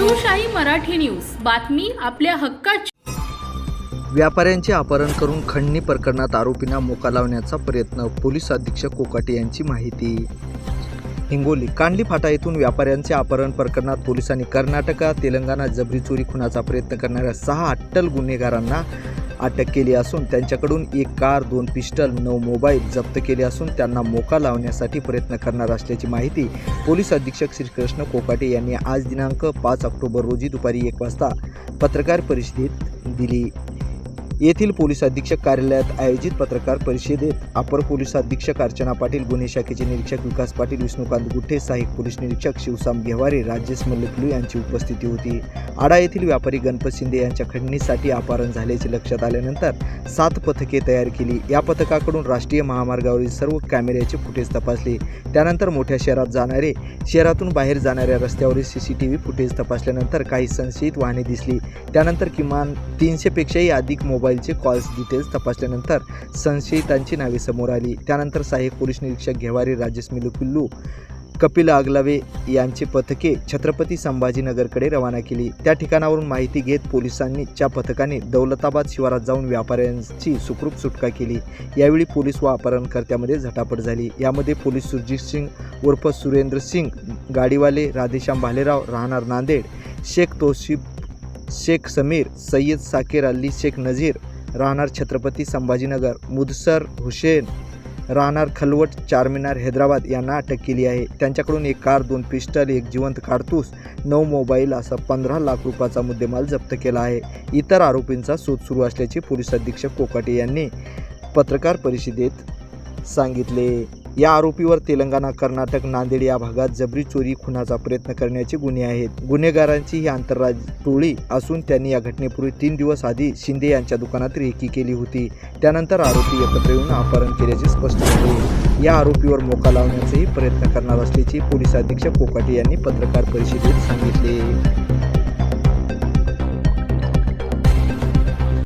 Marathi news. बातमी आपल्या हक्काची. व्यापाऱ्यांचे अपहरण करून खंडणी प्रकरणात आरोपींना मोका लावण्याचा प्रयत्न पोलीस अधीक्षक कोकाटे यांची माहिती. हिंगोली कांडली फाटा येथून व्यापाऱ्यांचे अपहरण प्रकरणात पोलिसांनी कर्नाटका तेलंगणा जबरी चोरी खुनाचा प्रयत्न करणाऱ्या सहा अट्टल गुन्हेगारांना अटक केली असून त्यांच्याकडून एक कार दोन पिस्टल नऊ मोबाईल जप्त केले असून त्यांना मोका लावण्यासाठी प्रयत्न करणार असल्याची माहिती पोलीस अधीक्षक श्रीकृष्ण कोकाटे यांनी आज दिनांक पाच ऑक्टोबर रोजी दुपारी एक वाजता पत्रकार परिषदेत दिली. येथील पोलीस अधीक्षक कार्यालयात आयोजित पत्रकार परिषदेत अपर पोलीस अधीक्षक अर्चना पाटील गुन्हे शाखेचे निरीक्षक विकास पाटील विष्णुकांत गुट्टे सहाय्यक पोलीस निरीक्षक शिवसाम घेवारे राजेश मल्लिकलू यांची उपस्थिती होती. आडा येथील व्यापारी गणपत शिंदे यांच्या खंडणीसाठी अपहरण झाल्याचे लक्षात आल्यानंतर सात पथके तयार केली. या पथकाकडून राष्ट्रीय महामार्गावरील सर्व कॅमेऱ्याचे फुटेज तपासले. त्यानंतर मोठ्या शहरात जाणारे शहरातून बाहेर जाणाऱ्या रस्त्यावरील C C T V footage तपासल्यानंतर काही संशयित वाहने दिसली. त्यानंतर किमान तीनशेपेक्षाही अधिक मोबाईलचे कॉल्स डिटेल्स तपासल्यानंतर संशयितांची नावे समोर आली. त्यानंतर सहाय्यक पोलीस निरीक्षक घेवारी राजेश मिलुपिल्लू कपिल आगलावे यांचे पथके छत्रपती संभाजीनगरकडे रवाना केली. त्या ठिकाणावरून माहिती घेत पोलिसांनी च्या पथकाने दौलताबाद शिवारात जाऊन व्यापाऱ्यांची सुखरूप सुटका केली. यावेळी पोलीस व अपहरणकर्त्यामध्ये झटापट झाली. यामध्ये पोलीस सुरजित सिंग उर्फ सुरेंद्र सिंग गाडीवाले राधेश्याम भालेराव राहणार नांदेड शेख तोशिब शेख समीर सय्यद साकेर अल्ली शेख नझीर राहणार छत्रपती संभाजीनगर मुदसर हुसेन राहणार खलवट चारमिनार हैदराबाद यांना अटक केली आहे. त्यांच्याकडून एक कार दोन पिस्टल एक जिवंत काढतूस नऊ मोबाईल असा पंधरा लाख रुपयाचा मुद्देमाल जप्त केला आहे. इतर आरोपींचा शोध सुरू असल्याचे पोलीस अधीक्षक कोकाटे यांनी पत्रकार परिषदेत सांगितले. या आरोपीवर तेलंगणा कर्नाटक नांदेड या भागात जबरी चोरी खुनाचा प्रयत्न करण्याचे गुन्हे आहेत. गुन्हेगारांची ही आंतरराज्य टोळी असून त्यांनी या घटनेपूर्वी तीन दिवस आधी शिंदे यांच्या दुकानात रेकी केली होती. त्यानंतर आरोपी एकत्र येऊन अपहरण केल्याचे स्पष्ट झाले. या आरोपीवर मोका लावण्याचाही प्रयत्न करणार असल्याचे पोलीस अधीक्षक कोकाटे यांनी पत्रकार परिषदेत सांगितले.